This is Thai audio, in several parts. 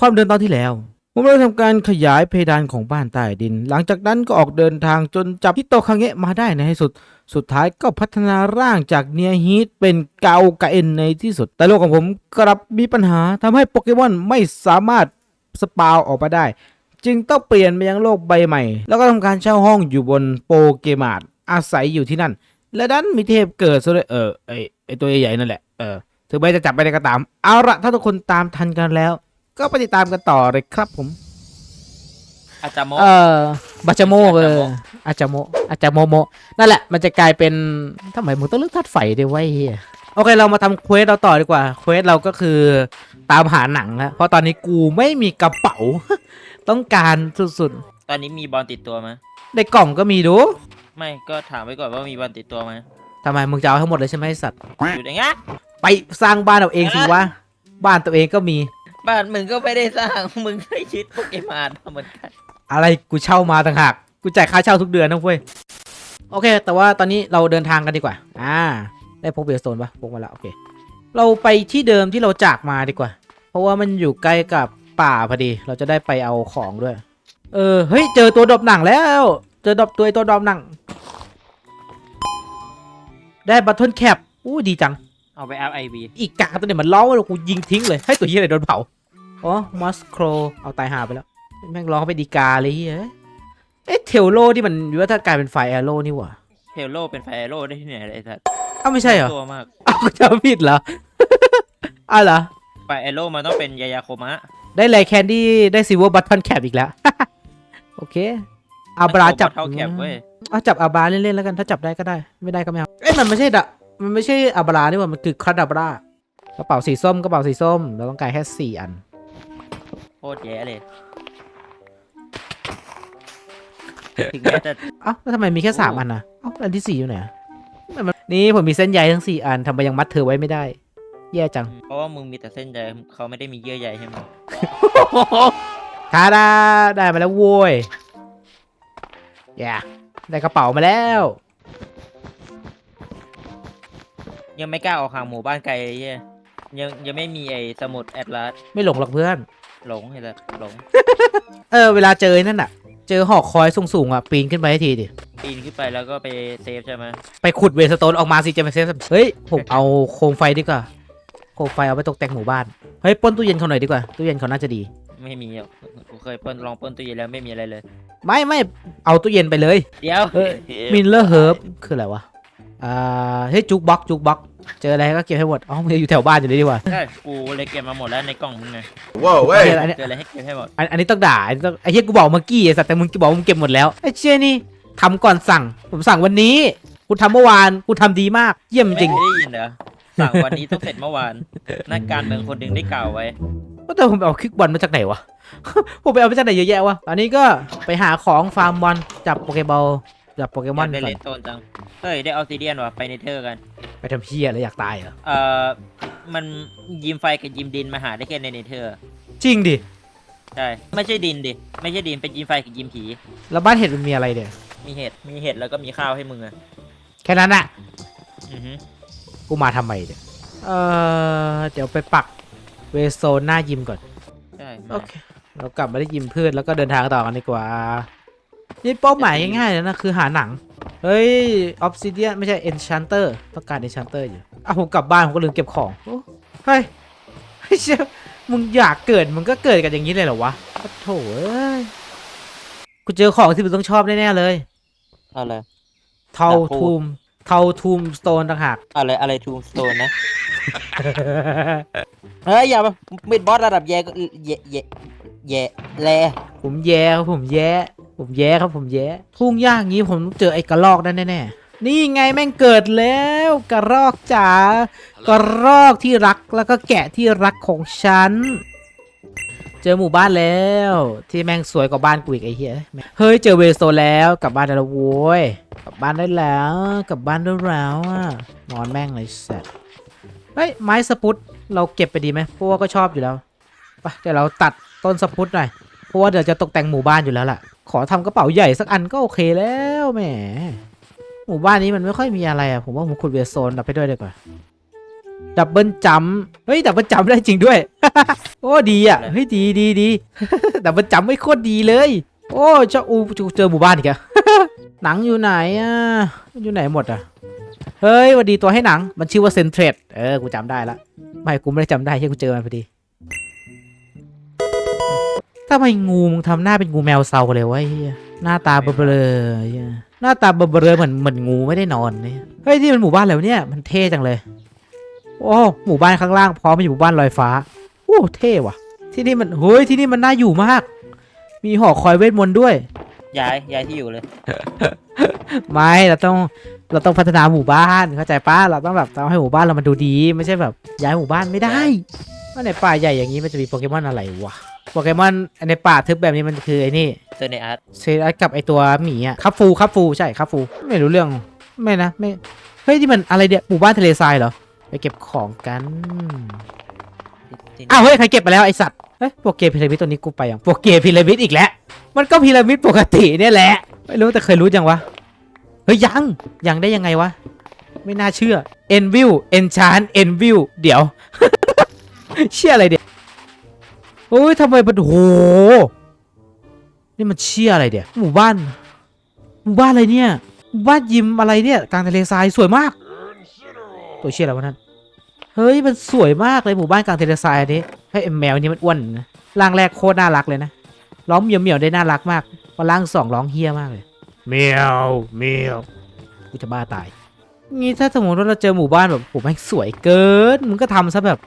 ความเดินตอนที่แล้ว ผมได้ทำการขยายเพดานของบ้านใต้ดิน หลังจากนั้นก็ออกเดินทางจนจับฮิโตคังเงะมาได้ในที่สุด สุดท้ายก็พัฒนาร่างจากเนียฮีทเป็นเกากาเอ็นในที่สุด แต่โลกของผมกลับมีปัญหาทำให้โปเกมอนไม่สามารถสปาวออกมาได้ จึงต้องเปลี่ยนไปยังโลกใบใหม่ แล้วก็ทำการเช่าห้องอยู่บนโปเกมาร์ทอาศัยอยู่ที่นั่น และดันมีเทพเกิดซะด้วยเออไอไอตัวใหญ่ๆนั่นแหละเออถึงแม้จะจับไปได้ก็ตาม เอาละถ้าทุกคนตามทันกันแล้ว ก็ไปติดตามกันต่อเลยครับผม อาจารย์โม เออบัจโมเอออาจาโมอาจาโมโมนั่นแหละมันจะกลายเป็นทำไมมึงต้องเลือกธาตุไฟด้วยวะไอ้เฮียโอเคเรามาทำเควสเราต่อดีกว่าเควสเราก็คือตามหาหนังแล้วเพราะตอนนี้กูไม่มีกระเป๋า ต้องการสุดตอนนี้มีบอลติดตัวไหมๆในกล่องก็มีดูไม่ก็ถามไว้ก่อนว่ามีบอลติดตัวไหมทำไมมึงจะเอาทั้งหมดเลยใช่ไหมไอ้สัตว์ อยู่อย่างงี้ไปสร้างบ้านเอาเองสิวะ บ้านตัวเองก็มี บ้านมึงก็ไม่ได้สร้าง มึงได้ชิดโปเกมอนมาเหมือนกันอะไรกูเช่ามาต่างหากกูจ่ายค่าเช่าทุกเดือนนะเว้ยโอเค แต่ว่าตอนนี้เราเดินทางกันดีกว่า อ่า ได้พกเบลสโตนปะพกมาแล้วโอเค เราไปที่เดิมที่เราจากมาดีกว่า เพราะว่ามันอยู่ใกล้กับป่าพอดี เราจะได้ไปเอาของด้วย เออเฮ้ยเจอตัวดรอปหนังแล้ว เจอดรอปตัวไอ้ตัวดรอปหนัง ได้บัตเทิลแคปอู้ดีจัง เอาไปอัพไอวีอีกกาตัวเนี่ยมันร้องว่ากูยิงทิ้งเลยให้ตัวเหี้ยอะไรโดนเผา อ๋อมัสโครเอาตายหาไปแล้ว แม่งร้องไปดีกาเลยเฮ้ยเอ๊ะเทลโลที่มันอยู่ว่าถ้ากลายเป็นไฟแอโร่นี่หว่าเทลโลเป็นไฟโลได้ที่ไหนไอ้สัตว์เอ้าไม่ใช่เหรอตัวมากเอ้ากูจำผิดเหรอ อ้าวเหรอไฟโลมันต้องเป็นยายาโคมะ ได้เลยแคนดี้ได้ซิลเวอร์บัตทอนแคปอีกแล้ว โอเคอาบราจับเท่าแคปเว้ยเอาจับอาบราเล่นๆแล้วกันถ้าจับได้ก็ได้ ไม่ได้ก็ไม่เอาเอ้ยมันไม่ใช่ดะมันไม่ใช่อาบรานี่หว่ามันคือคราดาบรากระเป๋าสีส้มกระเป๋าสีส้ม เราต้องการแค่สี่อันโค ตรแย่เลย ถึงแม้จะเอ้าแล้วทำไมมีแค่สามอันนะเอ้าอันที่สี่อยู่ไหนอะทำไมมันนี่ผมมีเส้นใยทั้งสี่อันทำไมยังมัดเธอไว้ไม่ได้ แย่จัง เพราะว่ามึงมีแต่เส้นใยเขาไม่ได้มีเยื่อใยให้มึงทาดาได้มาแล้วโว้ยแย่ได้กระเป๋ามาแล้ว ยังไม่กล้าออกห่างหมู่บ้านไกลไอ้เหี้ยยังยังไม่มีไอ้สมุดแอตลาสไม่หลงหรอกเพื่อน หลงไอ้สัตว์หลงเออเวลาเจอไอ้นั่นอะ เจอหอกคอยสูงๆอะปีนขึ้นไปให้ทีดิปีนขึ้นไปแล้วก็ไปเซฟใช่ไหมไปขุดเวสโตนออกมาสิจะไปเซฟเฮ้ยผมเอาโคมไฟดีกว่าโคมไฟเอาไปตกแต่งหมู่บ้านเฮ้ยปล้นตู้เย็นเขาหน่อยดีกว่าตู้เย็นเขาน่าจะดี ไม่มีหรอกกูเคยเปิ้ลลองเปิ้ลตู้เย็นแล้วไม่มีอะไรเลย ไม่ไม่เอาตู้เย็นไปเลย เดี๋ยวเฮ้ยมินเลอร์เฮิร์บคืออะไรวะอ่าเฮ้ยจุกบ็อกจุกบ็อก เจออะไรก็เก็บให้หมดอ๋อมึงอยู่แถวบ้านอยู่เลยดีกว่าใช่กูเลยเก็บมาหมดแล้วในกล่องมึงไง Whoa, เฮี wait. ยอันนี้เจออะไรให้เก็บให้หมดอันอันนี้ต้องด่าอันนี้ต้องไอ้เฮียกูบอกเมื่อกี้ไอ้สัตว์แต่มึงบอกว่ามึงเก็บหมดแล้วไอ้เชี่ยนี่ทำก่อนสั่ง ผมสั่งวันนี้กูทำเมื่อวานกูทำดีมาก เยี่ยมจริง ไม่ได้ยินเหรอสั่งวันนี้ต้องเสร็จเมื่อวานนักการเมืองคนหนึ่งได้กล่าวไว้ก็แต่ผมไปเอาคลิกบอลมาจากไหนวะ ผมไปเอามาจากไหนเยอะแยะวะ อันนี้ก็ไปหาของฟาร์มบอลจับโปเกบอล จับโปเกมอนได้ก่อเล่นนโซนจัง เฮ้ย ได้ออสซิเดียนว่ะ ไปเนเธอร์กัน ไปทำเพี้ยแล้วอยากตายเหรอเอ่อ มันยิมไฟกับยิมดินมาหาได้แค่ในเนเธอร์ จริงดิ ใช่ ไม่ใช่ดินดิ ไม่ใช่ดิน เป็นยิมไฟกับยิมผี แล้วบ้านเห็ดมันมีอะไรเนี่ยมีเห็ด มีเห็ดแล้วก็มีข้าวให้มึงอะแค่นั้นอะอือฮึกูมาทำไมเนี่ยเออเดี๋ยวไปปักเวโซนหน้ายิมก่อน ใช่โอเค เรากลับมาได้ยิมพืชแล้วก็เดินทางต่อกันดีกว่า นี่เป้าหมายง่ายๆเลยนะคือหาหนัง เฮ้ยออฟซิเดียนไม่ใช่เอนชันเตอร์ต้องการเอนชันเตอร์อยู่อะผมกลับบ้านผมก็ลืมเก็บของโอ้เฮ้ยเฮ้ยเชี่ยมึงอยากเกิดมึงก็เกิดกันอย่างนี้เลยเหรอวะโอ้โถเอ้ยกูเจอของที่มึงต้องชอบแน่ๆเลย อะไร เทาดาบพูทูมเทาทูมสโตนต่างหาก อะไร อะไรทูมสโตนนะ เฮ้ย อย่ามามิดบอสระดับแย่ก็แย่แย่แย่แลผมแย่ครับผมแย่ ผมแย่ครับผมแย่ทุ่งหญ้าอย่างนี้ผมเจอไอ้กระรอกนั่นแน่ๆนี่ไงแม่งเกิดแล้วกระรอกจ๋ากระรอกที่รักแล้วก็แกะที่รักของฉัน เจอหมู่บ้านแล้ว ที่แม่งสวยกว่าบ้านกูอีกไอ้เหี้ยเฮ้ยเจอเวสโซแล้วกลับบ้านได้แล้วโว้ยกลับบ้านได้แล้วกลับบ้านได้แล้วอะนอนแม่งเลยสัตว์เฮ้ยไม้สปุตเราเก็บไปดีไหมเพราะว่าก็ชอบอยู่แล้วไปเดี๋ยวเราตัดต้นสปุตหน่อยเพราะว่าเดี๋ยวจะตกแต่งหมู่บ้านอยู่แล้วล่ะ ขอทำกระเป๋าใหญ่สักอันก็โอเคแล้วแหมหมู่บ้านนี้มันไม่ค่อยมีอะไรอะผมว่าผมขุดเวสโซนดับไปด้วยดีกว่าดับเบิลจัมป์เฮ้ยดับเบิลจัมป์ได้จริงด้วย โอ้ดีอะเฮ้ยดีดีดีดับเบิลจัมป์ไม่โคตรดีเลย โอ้เจ้าอูเจอหมู่บ้านอีกอะหนังอยู่ไหนอะอยู่ไหนหมดอะเฮ้ยหวันดีตัวให้หนังมันชื่อว่าเซนเทรดเออกูจำได้ละไม่กูไม่ได้จำได้แค่กูเจอมันพอดีทำไมงูมึงทำหน้าเป็นงูแมวเซาเลยวะไอ้เฮียหน้าตาเบลอๆเหี้ยหน้าตาเบลอๆเหมือนเหมือนงูไม่ได้นอนเนี่ยเฮ้ยที่มันหมู่บ้านอะไรวะเนี่ยมันเท่จังเลย โอ้หมู่บ้านข้างล่างพร้อมเป็นหมู่บ้านลอยฟ้าโอ้เท่ว่ะ ที่นี่มันเฮ้ยที่นี่มันน่าอยู่มาก มีหอคอยเวทมนต์ด้วยย้ายย้ายที่อยู่เลย ไม่เราต้องเราต้องพัฒนาหมู่บ้านเข้าใจป้าเราต้องแบบต้องให้หมู่บ้านเรามันดูดี ไม่ใช่แบบย้ายหมู่บ้านไม่ได้ว่าในป่าใหญ่อย่างนี้มันจะมีโปเกมอนอะไรวะ โปเกมอนในป่าทึบแบบนี้มันคือไอ้นี่เจอในอาร์ตเซรัสกับไอตัวหมีอะคับฟูคับฟูใช่คับฟู ไม่รู้เรื่อง ไม่นะไม่เฮ้ยที่มันอะไรเนี่ยหมู่บ้านทะเลทรายเหรอไปเก็บของกันที่อ้าวเฮ้ยใครเก็บไปแล้วไอสัตว์เฮ้ยโปเกพีระมิดตัวนี้กูไปยังโปเกพีระมิดอีกแล้วมันก็พีระมิดปกติเนี่ยแหละ ไม่รู้แต่เคยรู้ยังวะเฮ้ยยังยังได้ยังไงวะไม่น่าเชื่อ e n v i e w enchant e n v i e w เดี๋ยว เชื่ออะไรเดี๋ยว โอ้ยทำไมมันโห นี่มันเชื่ออะไรเดี๋ยวหมู่บ้าน หมู่บ้านอะไรเนี่ย หมู่บ้านยิมอะไรเนี่ยกลางทะเลทรายสวยมาก ตัวเชื่ออะไรวะนั่น เฮ้ยมันสวยมากเลยหมู่บ้านกลางทะเลทรายอันนี้เฮ้ยไอ้แมวนี่มันอ้วนนะร่างแรกโคตรน่ารักเลยนะ ร้องเหมียวเหมียวๆได้น่ารักมากพอร่างสองร้องเฮี้ยมากเลย เมียวเมียวกูจะบ้าตาย งี้ถ้าสมมติว่าเราเจอหมู่บ้านแบบโหแม่งสวยเกิน มึงก็ทำซะแบบ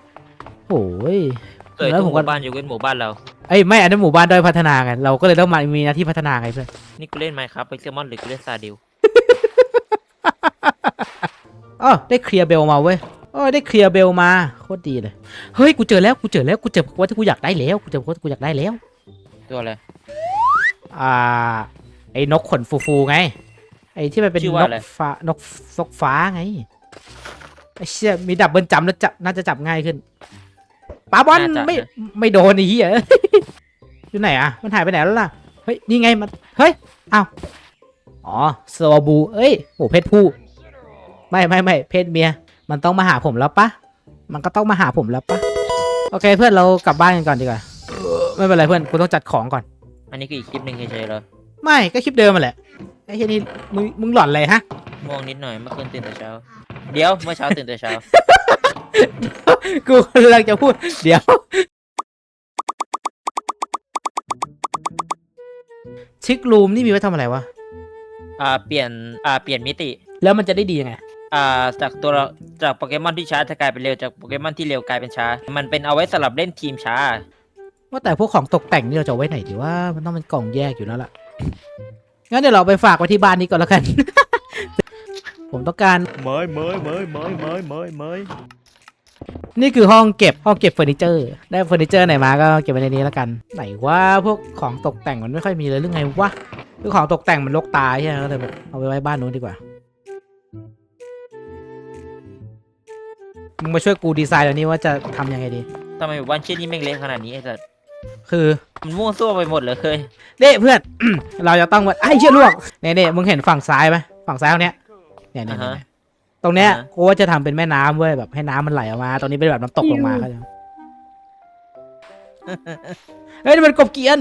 โอ้ย เกิดแล้วทุผกมหก็ มู่บ้านอยู่เว้นหมู่บ้านเราไอ้ยไม่อันนั้นหมู่บ้านด้อยพัฒนาไงเราก็เลยต้องมามีหน้าที่พัฒนาไงเพื่อนนี่กูเล่นไมค์ครับโปเกมอนหรือกูเล่นซาดิวอ๋อได้เคลียร์เบลมาเว้ยอ๋อได้เคลียร์เบลมาโคตรดีเลยเฮ้ยกูเจอแล้วกูเจอแล้วกูเจอว่าที่กูอยากได้แล้วกูเจอว่าที่กูอยากได้แล้วตัวอะไร อ่าไอ้นกขนฟูๆไงไอ้ที่มันเป็นชื่อนว่ากอะไรฟ้านกฟกฟ้าไงไอ้เชี่ยมีดับเบิลจัมป์แล้วจับน่าจะจับง่ายขึ้น ปาบอลไม่ไม่โดนไอ้เหี้ย อยู่ไหนอะมันหายไปไหนแล้วล่ะ เฮ้ย นี่ไงมัน เฮ้ยอ้าวอ๋อสวาบู เอ้ยโหเพศผู้ ไม่ไม่ไม่เพศเมีย มันต้องมาหาผมแล้วปะ มันก็ต้องมาหาผมแล้วปะ โอเคเพื่อนเรากลับบ้านกันก่อนดีกว่าไม่เป็นไรเพื่อนกูต้องจัดของก่อน อันนี้คืออีกคลิปหนึ่งเฉยๆเหรอไม่ก็คลิปเดิมมาแหละ ไอ้เหี้ยนี่มึงมึงหลอนเลยฮะม่วงนิดหน่อยเมื่อคืนตื่นแต่เช้า เดี๋ยวเมื่อเช้าตื่นแต่เช้า กูกำลังจะพูด เดี๋ยว ชิครูมนี่มีไว้ทำอะไรวะ อ่าเปลี่ยนอ่าเปลี่ยนมิติ แล้วมันจะได้ดียังไง อ่าจากตัวเราจากโปเกมอนที่ช้าจะกลายเป็นเร็วจากโปเกมอนที่เร็วกลายเป็นช้า มันเป็นเอาไว้สำหรับเล่นทีมช้า ว่าแต่พวกของตกแต่งนี่เราจะเอาไว้ไหนดีว่ามันต้องเป็นกล่องแยกอยู่แล้วล่ะ งั้นเดี๋ยวเราไปฝากไว้ที่บ้านนี้ก่อนแล้วกัน ผมต้องการไม้ไม้ไม้ไม้ไม้ไม้ไม้ นี่คือห้องเก็บห้องเก็บเฟอร์นิเจอร์ได้เฟอร์นิเจอร์ไหนมาก็เก็บไว้ในนี้แล้วกัน ไหนว่าพวกของตกแต่งมันไม่ค่อยมีเลยหรือไงวะคือของตกแต่งมันลกตาใช่ไหมก็เลยแบบเอาไปไว้บ้านนู้นดีกว่ามึงมาช่วยกูดีไซน์เดี๋ยวนี้ว่าจะทำยังไงดี ทำไมหมู่บ้านเชี่ยนี่แม่งเละขนาดนี้ไอ้สัสคือ มันมั่วซั่วไปหมดเลยเคยเด้เพื่อน เราจะต้องว่าไอ้เชี่ยลวกเนี่ยเนี่ยมึงเห็นฝั่งซ้ายไหมฝั่งซ้ายตรงเนี้ยเนี่ยเนี่ยอ่าเนี่ยฮะ ตรงเนี้ยอ่าฮะ กูว่าจะทำเป็นแม่น้ำเว้ยแบบให้น้ำมันไหลออกมาตรงนี้เป็นแบบน้ำตกลงมาเข้าใจไหมเฮ้ยนี่มันกบเกียน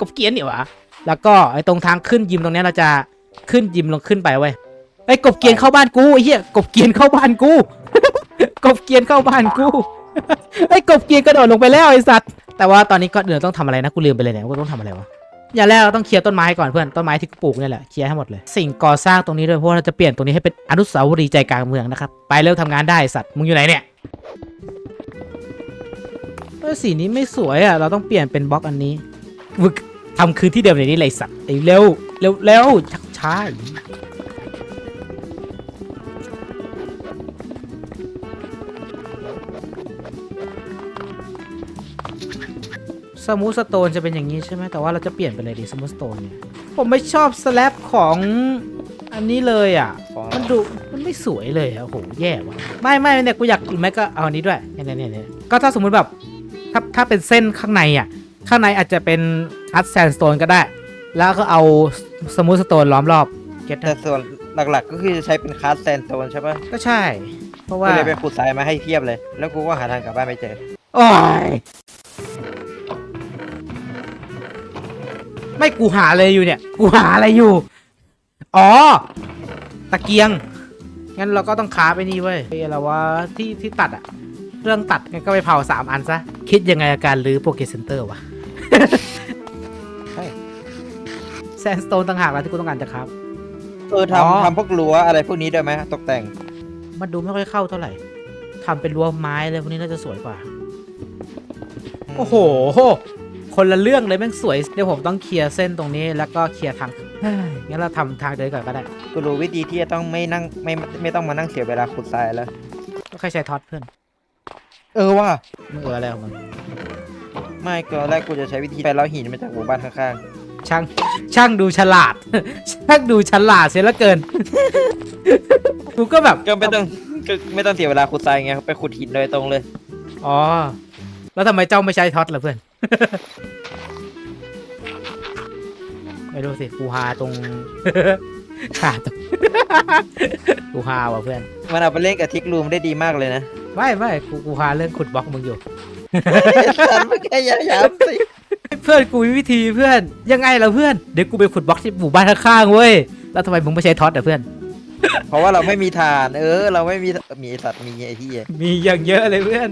กบเกียนนี่หวะแล้วก็ไอ้ตรงทางขึ้นยิมตรงเนี้ยเราจะขึ้นยิมลงขึ้นไปเว้ยไอ้ยกบเกียนเข้าบ้านกูไอ้เหี้ยกบเกียนเข้าบ้านกู กบเกียนเข้าบ้านกูไอ้ยกบเกียนกระโดดลงไปแล้วไอ้สัตว์แต่ว่าตอนนี้ก็เดี๋ยวต้องทำอะไรนะกูลืมไปเลยเนี่ยว่าต้องทำอะไรวะ อย่างแรกเราต้องเคลียร์ต้นไม้ก่อนเพื่อนต้นไม้ที่ปลูกเนี่ยแหละเคลียร์ให้หมดเลย สิ่งก่อสร้างตรงนี้ด้วยเพราะว่าเราจะเปลี่ยนตรงนี้ให้เป็นอนุสาวรีย์ใจกลางเมืองนะครับไปเร็วทำงานได้สัตว์มึงอยู่ไหนเนี่ยเออสีนี้ไม่สวยอะเราต้องเปลี่ยนเป็นบล็อกอันนี้ทำคืนที่เดิมในนี้เลยสัตว์ไอ้เร็วเร็วเร็วชักช้า สมูทสโตนจะเป็นอย่างนี้ใช่ไหมแต่ว่าเราจะเปลี่ยนไปเลยดิสมูทสโตนเนี่ยผมไม่ชอบสแลบของอันนี้เลยอะ มันดูมันไม่สวยเลยอะโอ้โหแย่ว่ะไม่ไม่เนี่ยกูอยากหรือไม่ก็เอาอันนี้ด้วยเนี่ยเนี่ยเนี่ยก็ถ้าสมมุติแบบถ้าถ้าเป็นเส้นข้างในอะ ข้างในอาจจะเป็นฮัตแซนสโตนก็ได้ แล้วก็เอาสมูทสโตนล้อมรอบเก็ตแต่ส่วนหลักๆ ก็คือจะใช้เป็นคาสแซนโซนใช่ปะก็ใช่แเพราะกูว่าเลยไปขุดทรายมาให้เทียบเลย แล้วกูก็หาทางกลับบ้านไม่เจอโอ้ย ไม่กูหาอะไรอยู่เนี่ย กูหาอะไรอยู่ อ๋อ ตะเกียง งั้นเราก็ต้องค้าไปนี่เว้ยไอ้อะไรวะที่ที่ตัดอะเรื่องตัดงั้นก็ไปเผาสามอันซะ คิดยังไงกับการรื้อโปเกเซนเตอร์วะใช่แซนสโตนต่างหากแล้วที่กูต้องการจะครับ เอออ๋อ ทำทำพวกรั้วอะไรพวกนี้ได้ไหมตกแต่ง มันดูไม่ค่อยเข้าเท่าไหร่ทำเป็นรั้วไม้เลยพวกนี้น่าจะสวยกว่า โอ้โห คนละเรื่องเลยแม่งสวย เดี๋ยวผมต้องเคลียร์เส้นตรงนี้แล้วก็เคลียร์ทางเฮ้ยงั้นเราทำทางเดินก่อนก็ได้กูรู้วิธีที่จะต้องไม่นั่งไม่ไม่ต้องมานั่งเสียเวลาขุดทรายแล้ว ก็แค่ใช้ท็อตเพื่อนเออว่า มึงเอออะไรของมึงไม่ก็แรกกูจะใช้วิธีไปเล้าหินมาจากหมู่บ้านข้างช่างช่างดูฉลาด ช่างดูฉลาดเสียเหลือเกิน กูก็แบบ ๆก็ไม่ต้องก็ไม่ต้องเสียเวลาขุดทรายไงไปขุดหินโดยตรงเลย อ๋อ แล้วทำไมเจ้าไม่ใช้ท็อตล่ะเพื่อน ไม่รู้สิกูฮาตรงฮาตรงกูฮาว่ะเพื่อน มันเอาไปเล่นกับทิกรูมได้ดีมากเลยนะไม่ไม่กูกูฮาเรื่องขุดบล็อกมึงอยู่ ฉันไม่แค่ยาย้ำสิเพื่อนกูมีวิธีเพื่อน ยังไงล่ะเพื่อน เดี๋ยวกูไปขุดบล็อกที่หมู่บ้านข้างๆเว้ย แล้วทำไมมึงไม่ใช้ท็อตอะเพื่อน เพราะว่าเราไม่มีฐาน เออ เราไม่มีมีไอ้สัตว์มีไอ้ที่มีอย่างเยอะเลยเพื่อน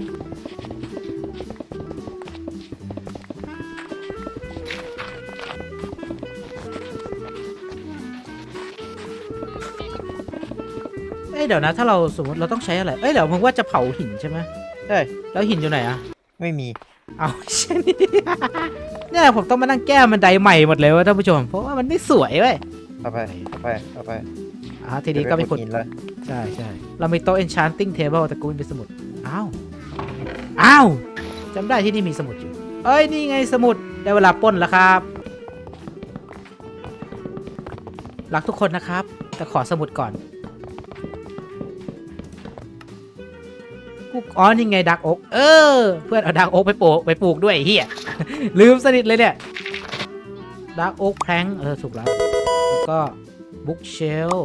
อ้ยเดี๋ยวนะถ้าเราสมมติเราต้องใช้อะไร เอ้ยเดี๋ยวมึงว่าจะเผาหินใช่ไหมใช่แล้วหินอยู่ไหนอะไม่มี เอาเช่นนี้เนี่ยผมต้องมานั่งแก้บันไดใหม่หมดเลยเวะท่านผู้ชม เพราะว่ามันไม่สวยเว้ยเอาไปเอาไปเอาไปอ่าทีนี้ก็ไปขุดหินเลยใช่ใช่เรามีโต๊ะ enchanting table แต่กูไม่มีสมุด อ้าว อ้าวจำได้ที่นี่มีสมุดอยู่ เอ้ย นี่ไงสมุด ได้เวลาปล้นแล้วครับ รักทุกคนนะครับ แต่ขอสมุดก่อน กูอ๋อนี่ไงดักอกเออ เพื่อนเอาดักอกไปปลูกไปปลูกด้วยเฮียลืมสนิทเลยเนี่ยดักอกแพงเออถูกแล้วแล้วก็บุ๊กเชล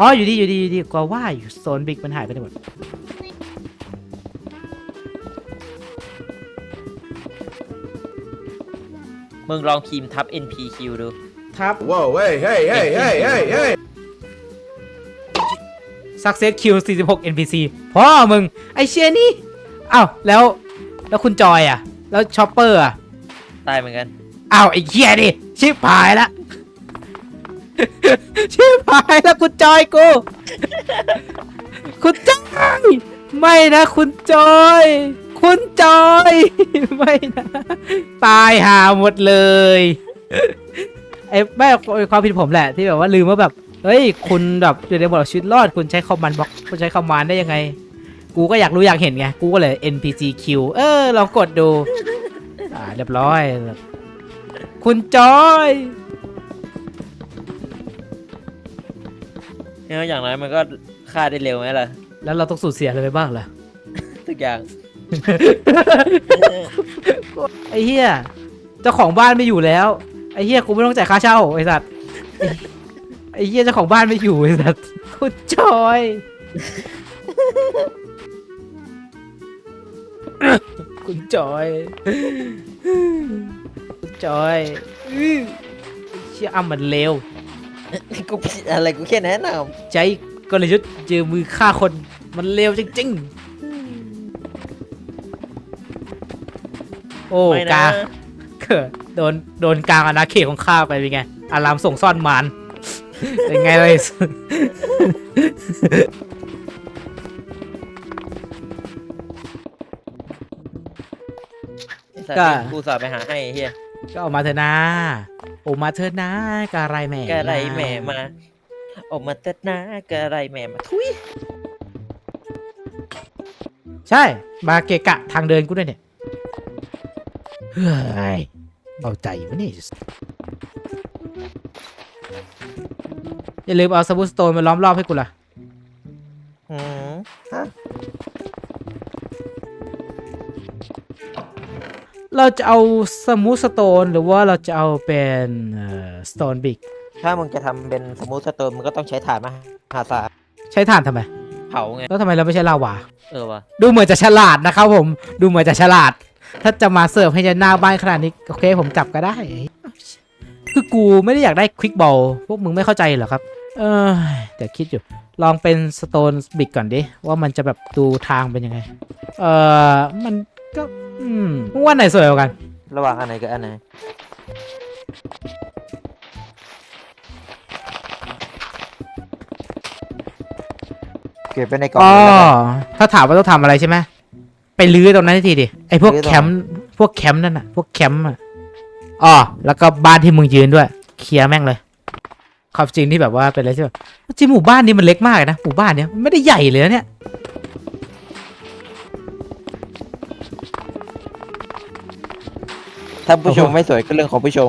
อ๋ออยู่ดีอยู่ดีอยู่ดีกว่าว่าอยู่โซนบิ๊กมันหายไปไหนหมด มึงลองทีมทับ NPQ ดูครับ Whoa, hey, hey, hey, hey, hey, hey. success Q 46 NPC พ่อมึง ไอเชียนี่อ้าวแล้ว แล้วคุณจอยอะ แล้วชอปเปอร์อะตายเหมือนกัน อ้าวไอเชียดิชิบหายละ ชิบหายแล้วคุณจอยกู คุณจอย ไม่นะคุณจอย คุณจอย ไม่นะตายหาหมดเลยไอ้ไม่ความผิดผมแหละ ที่แบบว่าลืมว่าแบบเฮ้ย คุณแบบอยู่ในบทชีวิตรอด คุณใช้คอมมานด์บล็อกคุณใช้คอมมานด์ได้ยังไง กูก็อยากรู้อยากเห็นไง กูก็เลย NPCQ เออ ลองกดดู อ่า เรียบร้อย คุณจอยเนี่ยอย่างน้อยมันก็ฆ่าได้เร็วไหมล่ะ แล้วเราต้องสูญเสียอะไรไปบ้างล่ะ ทุกอย่าง ไอ้เหี้ยเจ้าของบ้านไม่อยู่แล้ว ไอ้เหี้ยกูไม่ต้องจ่ายค่าเช่าไอ้สัตว์ไอ้เหี้ยเจ้าของบ้านไม่อยู่ไอ้สัตว์คุณจอยคุณจอยคุณจอยอื้อเชี่ยอ่ำมันเลวกูผิดอะไรกูแค่แนะนใจกลยุทธ์เจอมือฆ่าคนมันเลวจริงๆ โอ้ไม่กานะเกิดโดนโดนกลางอาณาเขตของข้าไปเป็นไง อารามส่งซ่อนมารเป็นไงเลย ไอ้สัตก็ว์ที่กูสอบไปหาให้ไอ้เฮียก็ออกมาเถอะนะโออกมาเถอะนะกะไรแหม่กะไรแหม่มา ออกมาเตัดหน้ากะไรแหม่มาทุยใช่ มาเกะกะทางเดินกูด้วยเนี่ย เฮ้ยเบาใจวะนี่อย่าลืมเอาสบู่สโตนมาล้อมรอบให้กูล่ะำหืมฮะเราจะเอาสมูทสโตนหรือว่าเราจะเอาเป็นสโตนบิกถ้ามึงจะทำเป็นสมูทสโตนมึงก็ต้องใช้ถ่านมหาศาลใช้ถ่านทำไม เผาไง แล้วทำไมเราไม่ใช้ลาวา เออวะดูเหมือนจะฉลาดนะครับผม ดูเหมือนจะฉลาด ถ้าจะมาเสิร์ฟให้ยันหน้าบ้านขนาดนี้ โอเค ผมจับก็ได้ คือกูไม่ได้อยากได้ควิกบอลพวกมึงไม่เข้าใจเหรอครับ เออเดี๋ยวคิดอยู่ ลองเป็นสโตนบิกก่อนดิ ว่ามันจะแบบดูทางเป็นยังไง เออมันก็อืมมึงว่าไหนสวยกว่ากัน ระหว่างอันไหนกับอันไหนเก็บไปในกล่องอ๋อเลยแล้วกันถ้าถามว่าต้องทำอะไรใช่ไหม ไปลื้อตรงนั้นทีดิไอพวกลื้อตรง แคมป์พวกแคมป์นั่นน่ะ พวกแคมป์อะอ๋อแล้วก็บ้านที่มึงยืนด้วย เคลียร์แม่งเลยความจริงที่แบบว่าเป็นอะไรที่แบบจริงหมู่บ้านนี้มันเล็กมากเลยนะหมู่บ้านเนี้ยมันไม่ได้ใหญ่เลยนะเนี่ยถ้าผู้ชมไม่สวยก็เรื่องของผู้ชม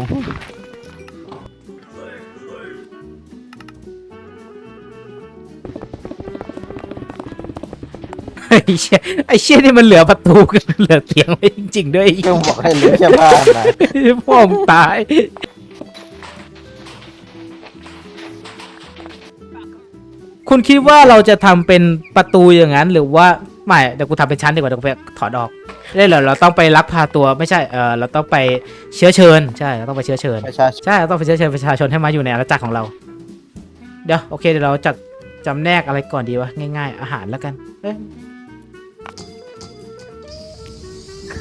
ไอ้เชี่ยไอ้เชี่ยนี่มันเหลือประตูกับเหลือเตียงไว้จริงๆด้วยก็บอกให้ลื้อแค่บ้านนะพ่อมงตาย คุณคิดว่าเราจะทำเป็นประตูอย่างนั้น หรือว่าไม่เดี๋ยวกูทำเป็นชั้นดีกว่าเดี๋ยวกูไปถอดออกได้เหรอเราต้องไปลักพาตัวไม่ใช่เออเราต้องไปเชื้อเชิญใช่เราต้องไปเชื้อเชิญ ประชาชนใช่เราต้องไปเชื้อเชิญประชาชนให้มาอยู่ในอาณาจักรของเรา เดี๋ยวโอเคเดี๋ยวเราจัดจำแนกอะไรก่อนดีวะง่าย ๆ อาหารแล้วกัน เอ้ย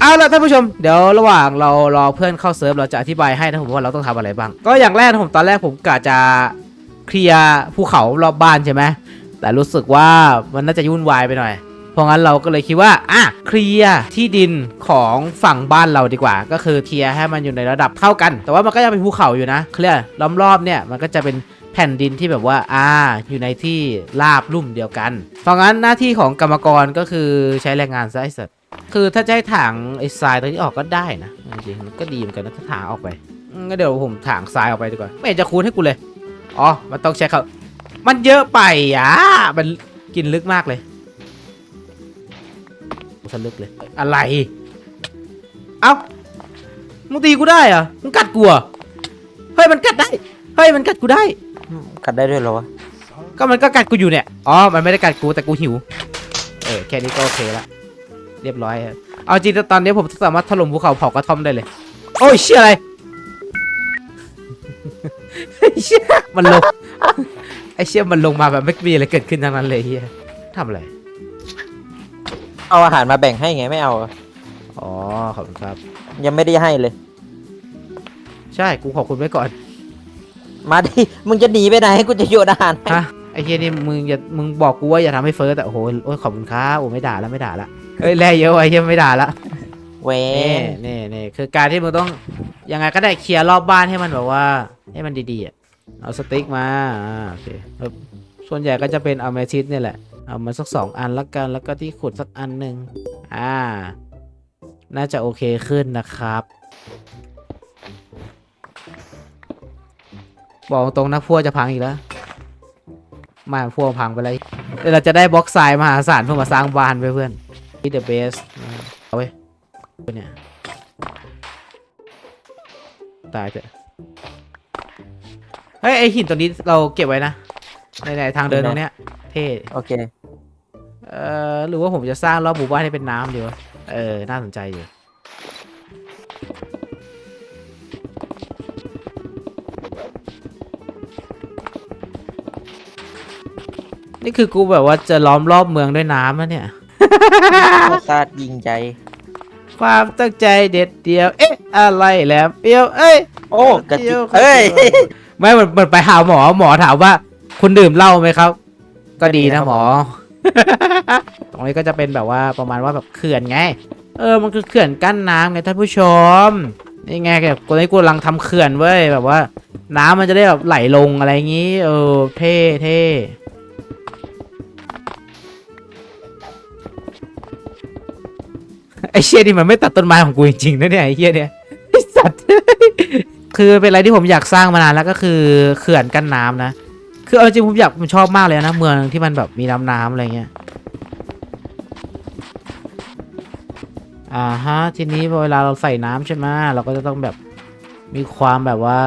เอาละท่านผู้ชมเดี๋ยวระหว่างเรารอเพื่อนเข้าเซิร์ฟเราจะอธิบายให้นะผมว่าเราต้องทำอะไรบ้าง ก็อย่างแรกผมตอนแรกผมกะจะเคลียร์ภูเขารอบบ้านใช่ไหมแต่รู้สึกว่ามันน่าจะยุ่นวายไปหน่อยเพราะงั้นเราก็เลยคิดว่าอะเคลียร์ที่ดินของฝั่งบ้านเราดีกว่า ก็คือเคลียร์ให้มันอยู่ในระดับเท่ากัน แต่ว่ามันก็ยังเป็นภูเขาอยู่นะเคลียร์ล้อมรอบเนี่ยมันก็จะเป็นแผ่นดินที่แบบว่าอ่าอยู่ในที่ราบลุ่มเดียวกัน เพราะงั้นหน้าที่ของกรรมกรก็คือใช้แรงงานซะไอ้สัตว์ คือถ้าจะให้ถางไอ้ทรายตรงนี้ออกก็ได้นะจริงๆมันก็ดีเหมือนกันนะถ้าถางออกไปอืมงั้นเดี๋ยวผมถางทรายออกไปดีกว่าไม่เห็นจะคูณให้กูเลยอ๋อมันต้องใช้เขามันเยอะไปอะมันกินลึกมากเลยสลึกเลยอะไร เอ้ามึงตีกูได้เหรอมึงกัดกูเหรอเฮ้ยมันกัดได้เฮ้ยมันกัดกูได้กัดได้ด้วยเหรอวะก็มันก็กัดกูอยู่เนี่ยอ๋อมันไม่ได้กัดกูแต่กูหิวเออแค่นี้ก็โอเคละ เรียบร้อยครับเอาจริงๆตอนนี้ผมสามารถถล่มภูเขาเผากระท่อมได้เลย โอ้ยเชี่ยอะไรไอ้เชี่ยมันลงไอ้เชี่ยมันลงมาแบบไม่มีอะไรเกิดขึ้นทั้งนั้นเลยเฮียทำอะไรเอาอาหารมาแบ่งให้ไงไม่เอาอะอ๋อขอบคุณครับ ยังไม่ได้ให้เลย ใช่กูขอบคุณไว้ก่อน มาดิมึงจะหนีไปไหนกูจะโยนอาหารให้ฮะไอ้เฮียนี่มึงอย่ามึงบอกกูว่าอย่าทำให้เฟิร์สแต่โอ้โหโอ้ยขอบคุณครับโอ้ไม่ด่าแล้วไม่ด่าละ เฮ้ยแร่เยอะไว้เฮียไม่ด่าละเวนี่นนี่นี่คือการที่มึงต้องยังไงก็ได้เคลียร์รอบบ้านให้มันแบบว่า ให้มันดีๆอะเอาสติ๊กมาอ่าโอเคเออส่วนใหญ่ก็จะเป็นเอาเมทิสเนี่ยแหละ เอามาสักสองอันละกันแล้วก็ที่ขุดสักอันหนึ่งอ่า น่าจะโอเคขึ้นนะครับ บอกตรงนะพัวจะพังอีกแล้วไมาพัวพังไปเลยเดี๋ยวเราจะได้บล็อกทรายมหาศาลเพื่อมาสร้างบ้านไปเพื่อน ที่ the best เอาไว้เนี่ย ตายเถอะเฮ้ย ไอหินตัวนี้เราเก็บไว้นะ ในในทางเดินตรงเนี้ย เท่ โอเค เอ่อ หรือว่าผมจะสร้างรอบหมู่บ้านให้เป็นน้ำดีวะ เออ น่าสนใจอยู่นี่คือกูแบบว่าจะล้อมรอบเมืองด้วยน้ำแล้วเนี่ย ซาดยิงใจ ความตั้งใจเด็ดเดียว เอ๊ะ อะไรแหลมเปรี้ยว เอ้ยโอ้กระจิเดี๋กยวเอ้ย ไม่เหมือนเหมือนไปหาหมอหมอถามว่า คุณดื่มเหล้าไหมครับ ก็ดีนะหมอ ตรงนี้ก็จะเป็นแบบว่าประมาณว่าแบบเขื่อนไง เออมันคือเขื่อนกั้นน้ำไงท่านผู้ชมนี่ไงแบบตอนนี้กูกำลังทำเขื่อนเว้ยแบบว่า น้ำมันจะได้แบบไหลลงอะไรอย่างงี้ เออเท่เท่ ไอเชี่ยนี่มันไม่ตัดต้นไม้ของกูจริงๆนะเนี่ยไอเชี่ยเนี่ยไอสัตว์ คือเป็นอะไรที่ผมอยากสร้างมานานแล้วก็คือเขื่อนกั้นน้ำนะ คือเอาจริงผมอยากผมชอบมากเลยนะเมืองที่มันแบบมีน้ำน้ำอะไรเงี้ย อ่าฮะทีนี้พอเวลาเราใส่น้ำใช่ไหมเราก็จะต้องแบบมีความแบบว่า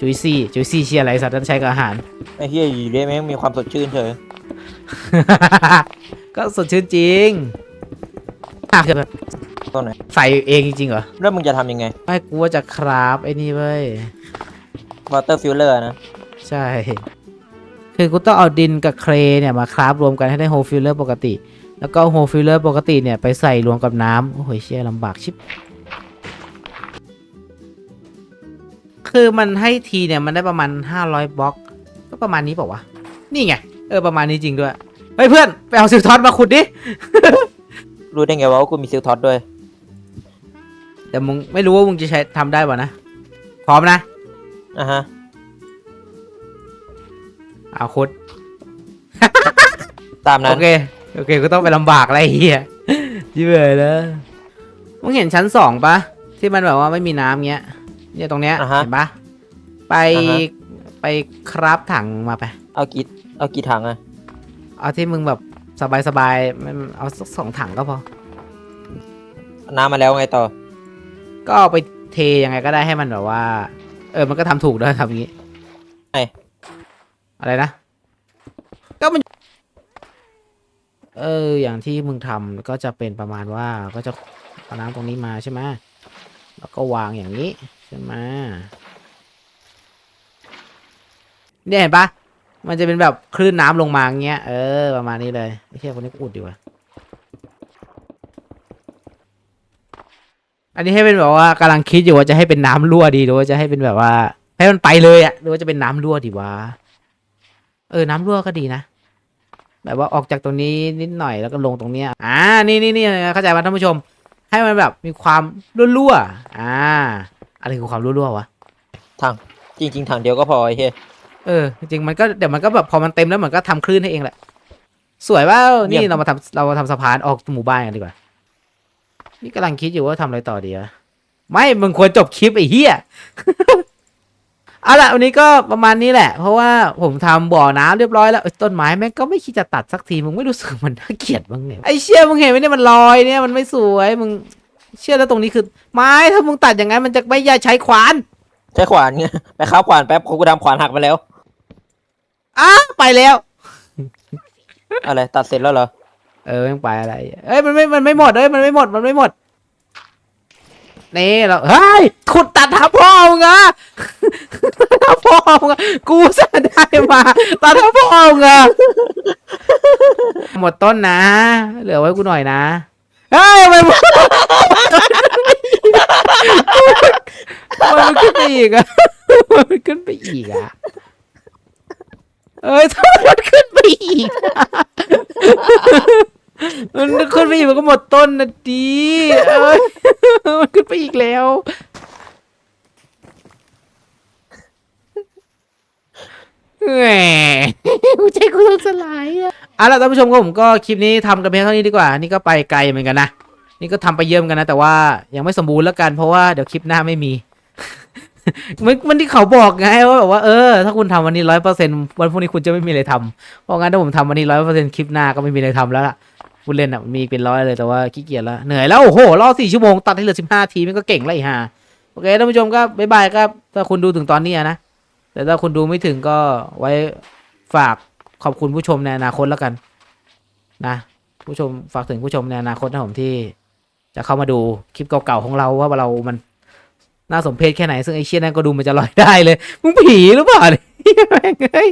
จุยซี่จุยซี่เชียอะไรสัตว์นั้นใช้กับอาหารไอ้เฮียอยู่ดีแม่งมีความสดชื่นเฉยก็สดชื่นจริง อะคือแบบตัวไหนใส่เองจริงๆเหรอ แล้วมึงจะทำยังไงไม่กูว่าจะคราฟไอ้นี่เว้ยวอเตอร์ฟิลเลอร์นะ ใช่ คือกูต้องเอาดินกับเครเนี่ยมาคราฟรวมกันให้ได้โฮฟิลเลอร์ปกติ แล้วก็โฮฟิลเลอร์ปกติเนี่ยไปใส่รวมกับน้ำโอ้โหเชี่ยลำบากชิบ คือมันให้ทีเนี่ยมันได้ประมาณ 500บล็อก ก็ประมาณนี้เปล่าวะ นี่ไง เออประมาณนี้จริงด้วย เฮ้ยเพื่อน ไปเอาซิลทอนมาขุดดิ รู้ได้ไงวะว่ากูมีซิลท็อตด้วย แต่มึงไม่รู้ว่ามึงจะใช้ทำได้ป่ะนะ พร้อมนะ อะฮะ เอาขุดตามนั้โอนเค โอเค ก็ต้องไปลำบากอะไรเฮียยิ่งเลยแล้วมึงเห็นชั้นสองปะที่มันแบบว่าไม่มีน้ำเงี้ย เนี่ยตรงเนี้ยอ่าฮะเห็นปะไปอ่าฮะ ไปครับถังมาไป เอากี่เอากี่ถังอะเอาที่มึงแบบ สบายๆมันเอาสักสองถังก็พอ น้ำมาแล้วไงต่อ ก็เอาไปเทยังไงก็ได้ให้มันแบบว่า เออมันก็ทำถูกด้วยทำอย่างงี้ไอ้อะไรนะ ก็มัน เออ อย่างที่มึงทำก็จะเป็นประมาณว่าก็จะเอาน้ำตรงนี้มาใช่ไหมแล้วก็วางอย่างนี้ใช่ไหมเนี่ยเห็นปะ มันจะเป็นแบบคลื่นน้ำลงมาอย่างเงี้ย เออ ประมาณนี้เลยไม่ใช่คนนี้กูอุดดีกว่า อันนี้ให้เป็นแบบว่ากำลังคิดอยู่ว่าจะให้เป็นน้ำรั่วดีหรือว่าจะให้เป็นแบบว่า ให้มันไปเลยอะหรือว่าจะเป็นน้ำรั่วดีวะ เออ น้ำรั่วก็ดีนะ แบบว่าออกจากตรงนี้นิดหน่อยแล้วก็ลงตรงเนี้ย อ่า นี่นี่นี่เข้าใจป่ะท่านผู้ชม ให้มันแบบมีความรั่วๆ อ่า อะไรคือความรั่วๆวะถังจริงๆถังเดียวก็พอไอ้เฮีย เออ จริงๆมันก็เดี๋ยวมันก็แบบพอมันเต็มแล้วมันก็ทำคลื่นให้เองแหละ สวยว่านี่เรามาทำเรามาทำสะพานออกหมู่บ้านกันดีกว่า นี่กำลังคิดอยู่ว่าทำอะไรต่อดีอะไม่มึงควรจบคลิปไอ้เหี้ย เอาละวันนี้ก็ประมาณนี้แหละ เพราะว่าผมทำบ่อน้ำเรียบร้อยแล้วเอ้ยต้นไม้แม่งก็ไม่คิดจะตัดสักทีมึงไม่รู้สึกมันน่าเกลียดบ้างเนี่ยไอ้เชี่ยมึงเห็นไหมเนี่ยมันลอยเนี่ยมันไม่สวยมึงเชื่อแล้วตรงนี้คือ ไม้ถ้ามึงตัดอย่างนั้นมันจะไม่ยาใช้ขวาน ใช้ขวานไงไปค้าขวานแป๊บกูทำขวานหักไปแล้ว อ้าไปแล้ว อะไรตัดเสร็จแล้วเหรอ เออยังไปอะไร เอ้ยมันไม่ มันไม่หมดเอ้ยมันไม่หมด มันไม่หมด นี่เรา เฮ้ย ขุดตัดหาพ่อมึงอะหาพ่อมึงอะกูจะได้มา ตัดหาพ่อมึงอะหมดต้นนะ เหลือไว้กูหน่อยนะ เฮ้ยมันมันขึ้นไปอีกอะมันขึ้นไปอีกอะ เอ้ยทำไมมันขึ้นไปอีกอะมันขึ้นไปอีกมันก็หมดต้นนะดีเอ้ยมันขึ้นไปอีกแล้ว แหมใจกูต้องสลายอะเอาล่ะท่านผู้ชมครับผมก็คลิปนี้ทำกันเพียงเท่านี้ดีกว่า นี่ก็ไปไกลเหมือนกันนะ นี่ก็ทำไปเยี่ยมกันนะ แต่ว่ายังไม่สมบูรณ์แล้วกัน เพราะว่าเดี๋ยวคลิปหน้าไม่มี มันมันที่เขาบอกไงว่าแบบว่าเออถ้าคุณทำวันนี้ร้อยเปอร์เซ็นวันพรุ่งนี้คุณจะไม่มีอะไรทำเพราะงั้นถ้าผมทำวันนี้ร้อยเปอร์เซ็นคลิปหน้าก็ไม่มีอะไรทำแล้วล่ะพูดเล่นอะมีเป็นร้อยเลยแต่ว่าขี้เกียจแล้วเหนื่อยแล้วโอ้โหรอสี่ชั่วโมงตัดให้เหลือสิบห้าทีมันก็เก่งล้วไอ้ห่าโอเคท่านผู้ชมก็บ๊ายบายครับถ้าคุณดูถึงตอนนี้นะแต่ถ้าคุณดูไม่ถึงก็ไว้ฝากขอบคุณผู้ชมในอนาคตแล้วกัน นะ ผู้ชมฝากถึงผู้ชมในอนาคตนะผมที่ จะเข้ามาดูคลิปเก่าๆของเราว่าเรามัน น่าสมเพชแค่ไหนซึ่งไอเชี่ยนั่นก็ดูมันจะลอยได้เลย มึงผีหรือเปล่าเนี่ยแม่งเอ้ย